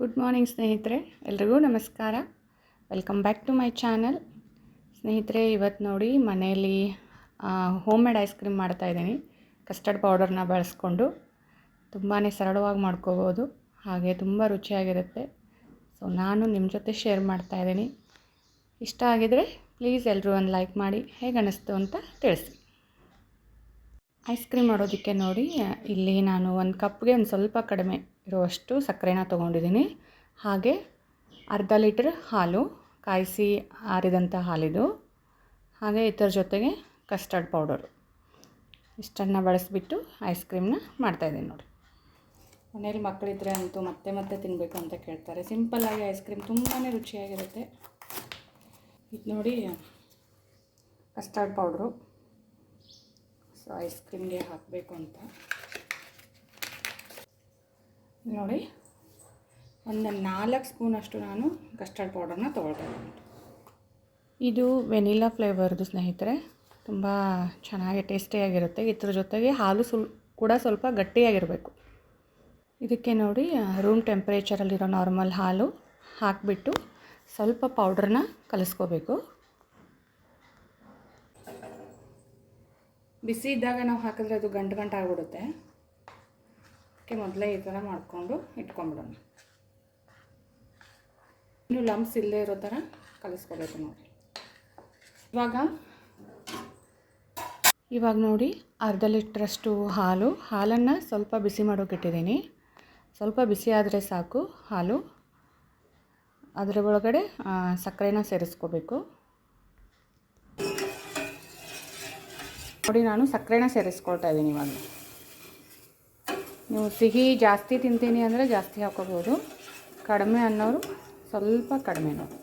Good morning ಸ್ನೇಹಿತರೆ. ಎಲ್ರಿಗೂ ನಮಸ್ಕಾರ. Welcome back to my channel ಸ್ನೇಹಿತರೆ ಇವತ್ತು ನೋಡಿ ಮನೆಯಲ್ಲಿ ಹೋಮ್ ಮೇಡ್ ಐಸ್ ಕ್ರೀಮ್ ಮಾಡ್ತಾಯಿದ್ದೀನಿ ಕಸ್ಟರ್ಡ್ ಪೌಡರ್ನ ಬಳಸ್ಕೊಂಡು ತುಂಬಾ ಸರಳವಾಗಿ ಮಾಡ್ಕೋಬೋದು. ಹಾಗೆ ತುಂಬ ರುಚಿಯಾಗಿರುತ್ತೆ. ಸೊ ನಾನು ನಿಮ್ಮ ಜೊತೆ ಶೇರ್ ಮಾಡ್ತಾಯಿದ್ದೀನಿ ಇಷ್ಟ ಆಗಿದರೆ ಪ್ಲೀಸ್ ಎಲ್ಲರೂ ಒಂದು ಲೈಕ್ ಮಾಡಿ. ಹೇಗೆ ಅನ್ನಿಸ್ತು ಅಂತ ತಿಳಿಸಿ. ಐಸ್ ಕ್ರೀಮ್ ಮಾಡೋದಕ್ಕೆ ನೋಡಿ, ಇಲ್ಲಿ ನಾನು ಒಂದು ಕಪ್ಗೆ ಒಂದು ಸ್ವಲ್ಪ ಕಡಿಮೆ ಇರುವಷ್ಟು ಸಕ್ಕರೆನ ತೊಗೊಂಡಿದ್ದೀನಿ. ಹಾಗೆ ಅರ್ಧ ಲೀಟ್ರ್ ಹಾಲು ಕಾಯಿಸಿ ಆರಿದಂಥ ಹಾಲಿದು. ಹಾಗೆ ಇದರ ಜೊತೆಗೆ ಕಸ್ಟರ್ಡ್ ಪೌಡರು. ಇಷ್ಟನ್ನು ಬಳಸಿಬಿಟ್ಟು ಐಸ್ ಕ್ರೀಮ್ನ ಮಾಡ್ತಾಯಿದ್ದೀನಿ ನೋಡಿ. ಮನೇಲಿ ಮಕ್ಕಳಿದ್ರೆ ಅಂತೂ ಮತ್ತೆ ಮತ್ತೆ ತಿನ್ನಬೇಕು ಅಂತ ಕೇಳ್ತಾರೆ. ಸಿಂಪಲ್ಲಾಗಿ ಐಸ್ ಕ್ರೀಮ್ ತುಂಬಾ ರುಚಿಯಾಗಿರುತ್ತೆ. ಇದು ನೋಡಿ ಕಸ್ಟರ್ಡ್ ಪೌಡ್ರು. ಸೊ ಐಸ್ ಕ್ರೀಮ್ಗೆ ಹಾಕಬೇಕು ಅಂತ. ನೋಡಿ ಒಂದು ನಾಲ್ಕು ಸ್ಪೂನಷ್ಟು ನಾನು ಕಸ್ಟರ್ಡ್ ಪೌಡರ್ನ ತೊಗೊಳ್ತಾ ಇದು ವೆನಿಲಾ ಫ್ಲೇವರ್ದು ಸ್ನೇಹಿತರೆ ತುಂಬ ಚೆನ್ನಾಗಿ ಟೇಸ್ಟಿಯಾಗಿರುತ್ತೆ ಇದ್ರ ಜೊತೆಗೆ ಹಾಲು ಸುಲ್ ಕೂಡ ಸ್ವಲ್ಪ ಗಟ್ಟಿಯಾಗಿರಬೇಕು. ಇದಕ್ಕೆ ನೋಡಿ ರೂಮ್ ಟೆಂಪ್ರೇಚರಲ್ಲಿರೋ ನಾರ್ಮಲ್ ಹಾಲು ಹಾಕಿಬಿಟ್ಟು ಸ್ವಲ್ಪ ಪೌಡ್ರನ್ನ ಕಲಿಸ್ಕೋಬೇಕು. ಬಿಸಿ ಇದ್ದಾಗ ನಾವು ಹಾಕಿದ್ರೆ ಅದು ಗಂಟು ಗಂಟು ಆಗಿಬಿಡುತ್ತೆ. ಅದಕ್ಕೆ ಮೊದಲೇ ಈ ಥರ ಮಾಡಿಕೊಂಡು ಇಟ್ಕೊಂಬಿಡೋಣ. ಇನ್ನು ಲಂಬ್ಸ್ ಇಲ್ಲದೇ ಇರೋ ಥರ ಕಲಿಸ್ಕೋಬೇಕು ನೋಡಿ. ಇವಾಗ ಇವಾಗ ನೋಡಿ ಅರ್ಧ ಲೀಟ್ರಷ್ಟು ಹಾಲು. ಹಾಲನ್ನು ಸ್ವಲ್ಪ ಬಿಸಿ ಮಾಡೋಕೆ ಇಟ್ಟಿದ್ದೀನಿ. ಸ್ವಲ್ಪ ಬಿಸಿ ಆದರೆ ಸಾಕು ಹಾಲು. ಅದರ ಒಳಗಡೆ ಸಕ್ಕರೆನ ಸೇರಿಸ್ಕೋಬೇಕು. ನೋಡಿ, ನಾನು ಸಕ್ಕರೆನ ಸೇರಿಸ್ಕೊಳ್ತಾ ಇದ್ದೀನಿ ಇವಾಗ. ನೀವು ಸಿಹಿ ಜಾಸ್ತಿ ತಿಂತೀನಿ ಅಂದರೆ ಜಾಸ್ತಿ ಹಾಕೋಬೋದು. ಕಡಿಮೆ ಅನ್ನೋರು ಸ್ವಲ್ಪ ಕಡಿಮೆ ನೋಡಿ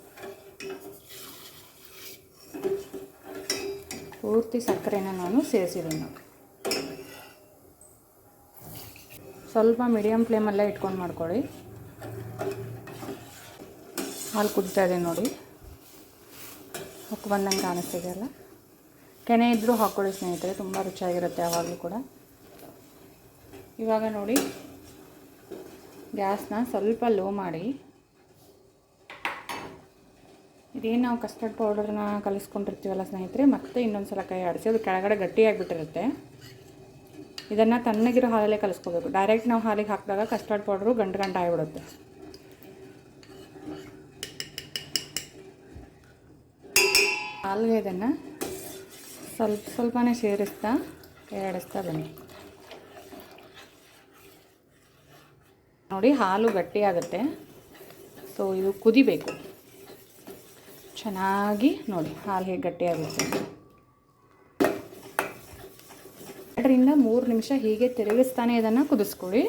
ಪೂರ್ತಿ ಸಕ್ಕರೆನ ನಾನು ಸೇರಿಸಿದ್ದೀನಿ ನೋಡಿ. ಸ್ವಲ್ಪ ಮೀಡಿಯಮ್ ಫ್ಲೇಮಲ್ಲೇ ಇಟ್ಕೊಂಡು ಮಾಡ್ಕೊಳ್ಳಿ. ಹಾಲು ಕುದಿತಾ ಇದೆ ನೋಡಿ. ಹೊಕ್ಕು ಬಂದಂಗೆ ಕಾಣಿಸ್ತಿದೆಯಲ್ಲ ಕೆನೆ ಇದ್ದರೂ ಹಾಕ್ಕೊಳ್ಳಿ ಸ್ನೇಹಿತರೆ, ತುಂಬ ರುಚಿಯಾಗಿರುತ್ತೆ ಯಾವಾಗಲೂ ಕೂಡ. ಇವಾಗ ನೋಡಿ. ಗ್ಯಾಸ್ನ ಸ್ವಲ್ಪ ಲೋ ಮಾಡಿ. ಇದೇನು ನಾವು ಕಸ್ಟರ್ಡ್ ಪೌಡರ್ನ ಕಲಿಸ್ಕೊಂಡಿರ್ತೀವಲ್ಲ ಸ್ನೇಹಿತರೆ, ಮತ್ತೆ ಇನ್ನೊಂದು ಸಲ ಕೈ ಆಡಿಸಿ. ಅದು ಕೆಳಗಡೆ ಗಟ್ಟಿಯಾಗಿಬಿಟ್ಟಿರುತ್ತೆ. ಇದನ್ನು ತಣ್ಣಗಿರೋ ಹಾಲಲ್ಲೇ ಕಲಿಸ್ಕೋಬೇಕು. ಡೈರೆಕ್ಟ್ ನಾವು ಹಾಲಿಗೆ ಹಾಕಿದಾಗ ಕಸ್ಟರ್ಡ್ ಪೌಡ್ರು ಗಂಟು ಗಂಟು ಆಗಿಬಿಡುತ್ತೆ. ಹಾಲಿಗೆ ಇದನ್ನು ಸ್ವಲ್ಪ ಸ್ವಲ್ಪನೇ ಸೇರಿಸ್ತಾ ಆಡಿಸ್ತಾ ಬನ್ನಿ. ನೋಡಿ ಹಾಲು ಗಟ್ಟಿಯಾಗುತ್ತೆ ಸೊ ಇದು ಕುದಿಬೇಕು. ಚೆನ್ನಾಗಿ ನೋಡಿ ಹಾಲು ಹೇಗೆ ಗಟ್ಟಿಯಾಗುತ್ತೆ ಎರಡರಿಂದ ಮೂರು ನಿಮಿಷ ಹೀಗೆ ತಿರುಗಿಸ್ತಾನೆ ಇದನ್ನು ಕುದಿಸ್ಕೊಳ್ಳಿ.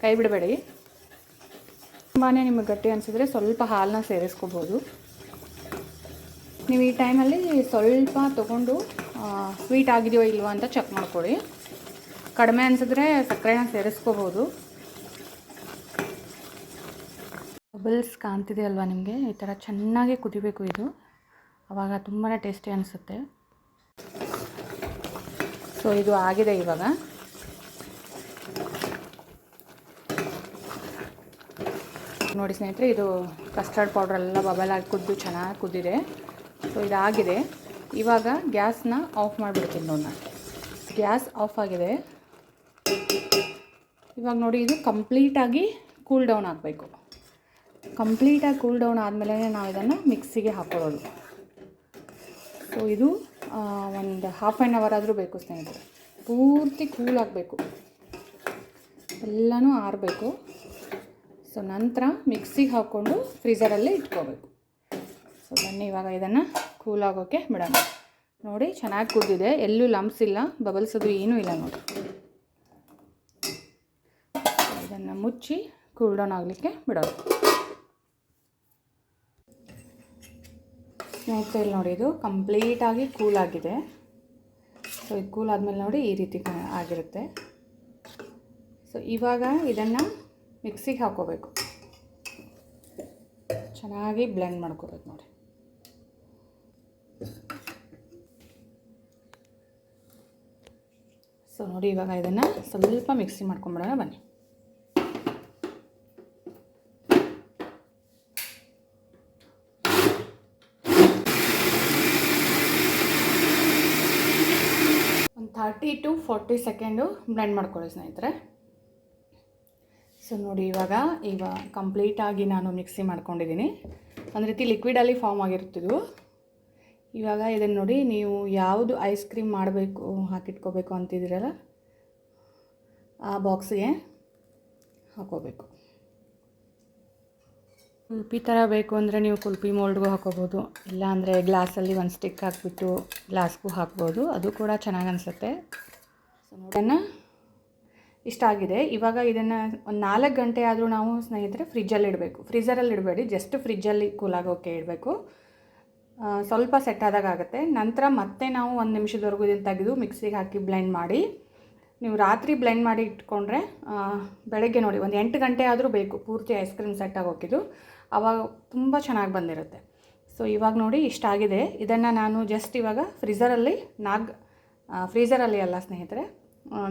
ಕೈ ಬಿಡಬೇಡಿ. ತುಂಬಾ ನಿಮಗೆ ಗಟ್ಟಿ ಅನಿಸಿದ್ರೆ ಸ್ವಲ್ಪ ಹಾಲನ್ನ ಸೇರಿಸ್ಕೋಬೋದು. ನೀವು ಈ ಟೈಮಲ್ಲಿ ಸ್ವಲ್ಪ ತೊಗೊಂಡು ಸ್ವೀಟ್ ಆಗಿದೆಯೋ ಇಲ್ವೋ ಅಂತ ಚೆಕ್ ಮಾಡ್ಕೊಳ್ಳಿ. ಕಡಿಮೆ ಅನಿಸಿದ್ರೆ ಸಕ್ಕರೆನ ಸೇರಿಸ್ಕೋಬೋದು. ಬಬಲ್ಸ್ ಕಾಣ್ತಿದೆ ಅಲ್ವಾ ನಿಮಗೆ? ಈ ಥರ ಚೆನ್ನಾಗಿ ಕುದಿಬೇಕು ಇದು. ಆವಾಗ ತುಂಬಾ ಟೇಸ್ಟಿ ಅನಿಸುತ್ತೆ. ಸೊ ಇದು ಆಗಿದೆ ಇವಾಗ. ನೋಡಿ ಸ್ನೇಹಿತರೆ, ಇದು ಕಸ್ಟರ್ಡ್ ಬಬಲ್ ಆಗಿ ಕುದ್ದು ಚೆನ್ನಾಗಿ ಕುದ್ದಿದೆ ಸೊ ಇದಾಗಿದೆ ಇವಾಗ ಗ್ಯಾಸ್ನ ಆಫ್ ಮಾಡಿಬಿಡ್ತೀನಿ ನೋಡಿ ಗ್ಯಾಸ್ ಆಫ್ ಆಗಿದೆ. ಇವಾಗ ನೋಡಿ, ಇದು ಕಂಪ್ಲೀಟಾಗಿ ಕೂಲ್ ಡೌನ್ ಆಗಬೇಕು. ಕಂಪ್ಲೀಟಾಗಿ ಕೂಲ್ ಡೌನ್ ಆದಮೇಲೆ ನಾವು ಇದನ್ನು ಮಿಕ್ಸಿಗೆ ಹಾಕ್ಕೊಳ್ಳೋದು. ಸೊ ಇದು ಒಂದು ಹಾಫ್ ಆ್ಯನ್ ಅವರ್ ಆದರೂ ಬೇಕು ಸ್ನೇಹಿತರೆ. ಪೂರ್ತಿ ಕೂಲ್ ಆಗಬೇಕು. ಎಲ್ಲನೂ ಆರಬೇಕು. ಸೊ ನಂತರ ಮಿಕ್ಸಿಗೆ ಹಾಕ್ಕೊಂಡು ಫ್ರೀಝರಲ್ಲೇ ಇಟ್ಕೋಬೇಕು. ಸೊ ಬನ್ನಿ, ಇವಾಗ ಇದನ್ನು ಕೂಲ್ ಆಗೋಕ್ಕೆ ಬಿಡೋಣ. ನೋಡಿ, ಚೆನ್ನಾಗಿ ಕುದ್ದಿದೆ. ಎಲ್ಲೂ ಲಂಪ್ಸ್ ಇಲ್ಲ. ಬಬಲ್ಸ್ ಅದು ಏನೂ ಇಲ್ಲ ನೋಡಿ. ಇದನ್ನು ಮುಚ್ಚಿ ಕೂಲ್ ಡೌನ್ ಆಗಲಿಕ್ಕೆ ಬಿಡೋದು. ಸ್ನೇಹಿತರೆ ಇಲ್ಲಿ ನೋಡಿ, ಇದು ಕಂಪ್ಲೀಟಾಗಿ ಕೂಲ್ ಆಗಿದೆ. ಸೊ ಇದು ಕೂಲ್ ಆದಮೇಲೆ ನೋಡಿ ಈ ರೀತಿ ಆಗಿರುತ್ತೆ. ಸೊ ಇವಾಗ ಇದನ್ನು ಮಿಕ್ಸಿಗೆ ಹಾಕೋಬೇಕು. ಚೆನ್ನಾಗಿ ಬ್ಲೆಂಡ್ ಮಾಡ್ಕೋಬೇಕು ನೋಡಿ. ಸೊ ನೋಡಿ ಇವಾಗ ಇದನ್ನು ಸ್ವಲ್ಪ ಮಿಕ್ಸಿ ಮಾಡ್ಕೊಂಬಿಡೋಣ ಬನ್ನಿ. Thirty to forty second blend ಮಾಡ್ಕೊಳ್ಳಿ ಸ್ನೇಹಿತರೆ. ಸೊ ನೋಡಿ ಇವಾಗ, ಈಗ ಕಂಪ್ಲೀಟಾಗಿ ನಾನು ಮಿಕ್ಸಿ ಮಾಡ್ಕೊಂಡಿದ್ದೀನಿ. ಒಂದು ರೀತಿ ಲಿಕ್ವಿಡಲ್ಲಿ ಫಾರ್ಮ್ ಆಗಿರ್ತಿದ್ವು ಇವಾಗ ಇದನ್ನು ನೋಡಿ, ನೀವು ಯಾವುದು ಐಸ್ ಕ್ರೀಮ್ ಮಾಡಬೇಕು, ಹಾಕಿಟ್ಕೋಬೇಕು ಅಂತಿದ್ದೀರಲ್ಲ, ಆ ಬಾಕ್ಸಿಗೆ ಹಾಕೋಬೇಕು ಕುಲ್ಪಿ ಥರ ಬೇಕು ಅಂದರೆ ನೀವು ಕುಲ್ಪಿ ಮೋಲ್ಡ್ಗೂ ಹಾಕೋಬೋದು. ಇಲ್ಲಾಂದರೆ ಗ್ಲಾಸಲ್ಲಿ ಒಂದು ಸ್ಟಿಕ್ ಹಾಕಿಬಿಟ್ಟು ಗ್ಲಾಸ್ಗೂ ಹಾಕ್ಬೋದು. ಅದು ಕೂಡ ಚೆನ್ನಾಗಿ ಅನಿಸುತ್ತೆ. ಸೊ ನೋಡೋಣ. ಇಷ್ಟ ಆಗಿದೆ. ಇವಾಗ ಇದನ್ನು ಒಂದು ನಾಲ್ಕು ಗಂಟೆ ಆದರೂ ನಾವು ಸ್ನೇಹಿತರೆ ಫ್ರಿಜ್ಜಲ್ಲಿ ಇಡಬೇಕು. ಫ್ರೀಝರಲ್ಲಿ ಇಡಬೇಡಿ. ಜಸ್ಟ್ ಫ್ರಿಜ್ಜಲ್ಲಿ ಕೂಲಾಗೋಕ್ಕೆ ಇಡಬೇಕು. ಸ್ವಲ್ಪ ಸೆಟ್ ಆದಾಗ ಆಗುತ್ತೆ. ನಂತರ ಮತ್ತೆ ನಾವು ಒಂದು ನಿಮಿಷದವರೆಗೂ ಇದನ್ನು ತೆಗೆದು ಮಿಕ್ಸಿಗೆ ಹಾಕಿ ಬ್ಲೆಂಡ್ ಮಾಡಿ. ನೀವು ರಾತ್ರಿ ಬ್ಲೆಂಡ್ ಮಾಡಿ ಇಟ್ಕೊಂಡ್ರೆ ಬೆಳಗ್ಗೆ ನೋಡಿ, ಒಂದು ಎಂಟು ಗಂಟೆ ಆದರೂ ಬೇಕು. ಪೂರ್ತಿ ಐಸ್ ಕ್ರೀಮ್ ಸೆಟ್ ಆಗೋಕ್ಕಿದು ಆವಾಗ ತುಂಬ ಚೆನ್ನಾಗಿ ಬಂದಿರುತ್ತೆ. ಸೊ ಇವಾಗ ನೋಡಿ ಇಷ್ಟ ಆಗಿದೆ. ಇದನ್ನು ನಾನು ಜಸ್ಟ್ ಇವಾಗ ಫ್ರೀಝರಲ್ಲಿ ನಾಲ್ಕು ಫ್ರೀಝರಲ್ಲಿ ಅಲ್ಲ ಸ್ನೇಹಿತರೆ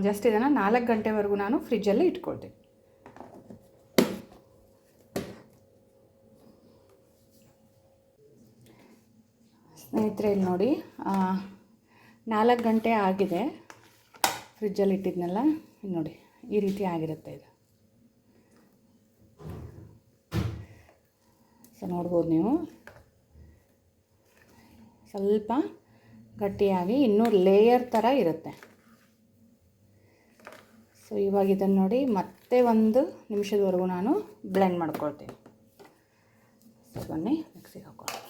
ಜಸ್ಟ್ ಇದನ್ನು ನಾಲ್ಕು ಗಂಟೆವರೆಗೂ ನಾನು ಫ್ರಿಜ್ಜಲ್ಲಿ ಇಟ್ಕೊಳ್ತೀನಿ. ಸ್ನೇಹಿತರೆ, ಇಲ್ಲಿ ನೋಡಿ ನಾಲ್ಕು ಗಂಟೆ ಆಗಿದೆ. ಫ್ರಿಜ್ಜಲ್ಲಿ ಇಟ್ಟಿದ್ನಲ್ಲ ನೋಡಿ, ಈ ರೀತಿ ಆಗಿರುತ್ತೆ ಇದು. ಸೊ ನೋಡ್ಬೋದು ನೀವು. ಸ್ವಲ್ಪ ಗಟ್ಟಿಯಾಗಿ ಇನ್ನೂ ಲೇಯರ್ ಥರ ಇರುತ್ತೆ. ಸೊ ಇವಾಗ ಇದನ್ನು ನೋಡಿ ಮತ್ತೆ ಒಂದು ನಿಮಿಷದವರೆಗೂ ನಾನು ಬ್ಲೆಂಡ್ ಮಾಡ್ಕೊಳ್ತೀನಿ. ಸೊ ಬನ್ನಿ ಮಿಕ್ಸಿಗೆ ಹಾಕೊಳ್ತೀನಿ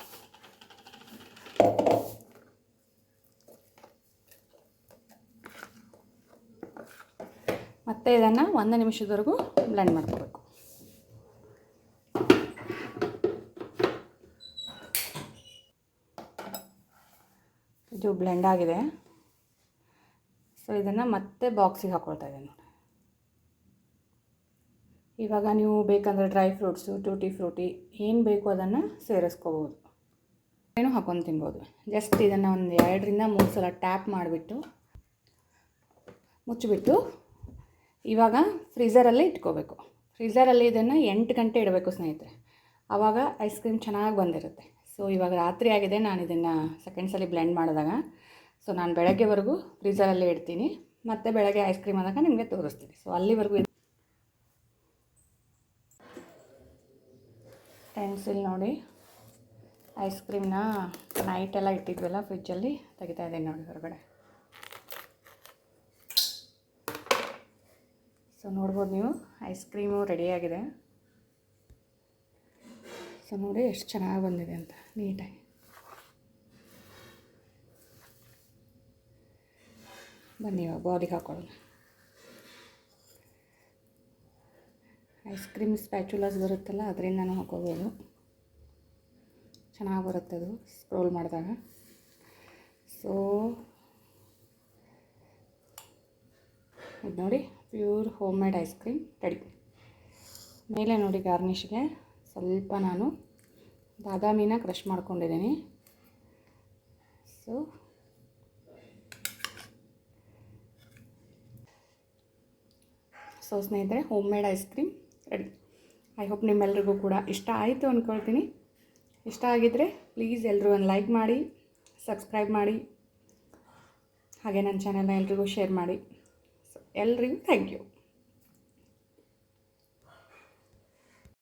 ಮತ್ತೆ ಇದನ್ನು ಒಂದು ನಿಮಿಷದವರೆಗೂ ಬ್ಲೆಂಡ್ ಮಾಡ್ಕೋಬೇಕು. ಇದು ಬ್ಲೆಂಡ್ ಆಗಿದೆ. ಸೊ ಇದನ್ನು ಮತ್ತೆ ಬಾಕ್ಸಿಗೆ ಹಾಕ್ಕೊಳ್ತಾ ಇದ್ದೀನಿ ನೋಡಿ. ಇವಾಗ ನೀವು ಬೇಕಂದರೆ ಡ್ರೈ ಫ್ರೂಟ್ಸು ಟೂಟಿ ಫ್ರೂಟಿ ಏನು ಬೇಕು ಅದನ್ನು ಸೇರಿಸ್ಕೋಬೋದು ಏನು ಹಾಕೊಂಡು ತಿನ್ಬೋದು. ಜಸ್ಟ್ ಇದನ್ನು ಒಂದು ಎರಡರಿಂದ ಮೂರು ಸಲ ಟ್ಯಾಪ್ ಮಾಡಿಬಿಟ್ಟು ಮುಚ್ಚಿಬಿಟ್ಟು ಇವಾಗ ಫ್ರೀಝರಲ್ಲಿ ಇಟ್ಕೋಬೇಕು. ಫ್ರೀಝರಲ್ಲಿ ಇದನ್ನು ಎಂಟು ಗಂಟೆ ಇಡಬೇಕು ಸ್ನೇಹಿತರೆ. ಆವಾಗ ಐಸ್ ಕ್ರೀಮ್ ಚೆನ್ನಾಗಿ ಬಂದಿರುತ್ತೆ. ಸೊ ಇವಾಗ ರಾತ್ರಿ ಆಗಿದೆ. ನಾನು ಇದನ್ನು ಸೆಕೆಂಡ್ ಸಲ ಬ್ಲೆಂಡ್ ಮಾಡಿದಾಗ. ಸೊ ನಾನು ಬೆಳಗ್ಗೆವರೆಗೂ ಫ್ರೀಸರಲ್ಲಿ ಇಡ್ತೀನಿ. ಮತ್ತು ಬೆಳಗ್ಗೆ ಐಸ್ ಕ್ರೀಮ್ ಆದಾಗ ನಿಮಗೆ ತೋರಿಸ್ತೀನಿ. ಸೊ ಅಲ್ಲಿವರೆಗೂ ಇಲ್ಲಿ ನೋಡಿ. ಐಸ್ ಕ್ರೀಮ್ನ ನೈಟೆಲ್ಲ ಇಟ್ಟಿದ್ವಲ್ಲ ಫ್ರಿಜ್ಜಲ್ಲಿ ತೆಗಿತಾ ಇದ್ದೀನಿ ನೋಡಿ ಹೊರಗಡೆ. ಸೊ ನೋಡ್ಬೋದು ನೀವು. ಐಸ್ ಕ್ರೀಮು ರೆಡಿಯಾಗಿದೆ ಸೊ ನೋಡಿ ಎಷ್ಟು ಚೆನ್ನಾಗಿ ಬಂದಿದೆ ಅಂತ, ನೀಟಾಗಿ. ಬನ್ನಿ ಇವಾಗ ಬಾಡಿಗೆ ಹಾಕೊಳ್ಳೋಣ. ಐಸ್ ಕ್ರೀಮ್ ಸ್ಪ್ಯಾಚುಲಾಸ್ ಬರುತ್ತಲ್ಲ, ಅದರಿಂದನೂ ಹಾಕೋಬೋದು. ಚೆನ್ನಾಗಿ ಬರುತ್ತೆ ಅದು ಸ್ಕ್ರೋಲ್ ಮಾಡಿದಾಗ. ಸೊ ಇದು ನೋಡಿ pure home made ice cream ready ಮೇಲೆ ನೋಡಿ ಗಾರ್ನಿಷ್ಗೆ ಸ್ವಲ್ಪ ನಾನು ಬಾದಾಮಿನ ಕ್ರಶ್ ಮಾಡ್ಕೊಂಡಿದ್ದೀನಿ. ಸೊ ಸೊ ಸ್ನೇಹಿತರೆ home made ice cream ready I hope ನಿಮ್ಮೆಲ್ರಿಗೂ ಕೂಡ ಇಷ್ಟ ಆಯಿತು ಅಂದ್ಕೊಳ್ತೀನಿ ಇಷ್ಟ ಆಗಿದ್ದರೆ ಪ್ಲೀಸ್ ಎಲ್ಲರೂ ಒಂದು ಲೈಕ್ ಮಾಡಿ ಸಬ್ಸ್ಕ್ರೈಬ್ ಮಾಡಿ. ಹಾಗೆ ನನ್ನ ಚಾನೆಲ್ನ ಎಲ್ರಿಗೂ ಶೇರ್ ಮಾಡಿ. ಸೊ ಎಲ್ರಿಗೂ ಥ್ಯಾಂಕ್ ಯು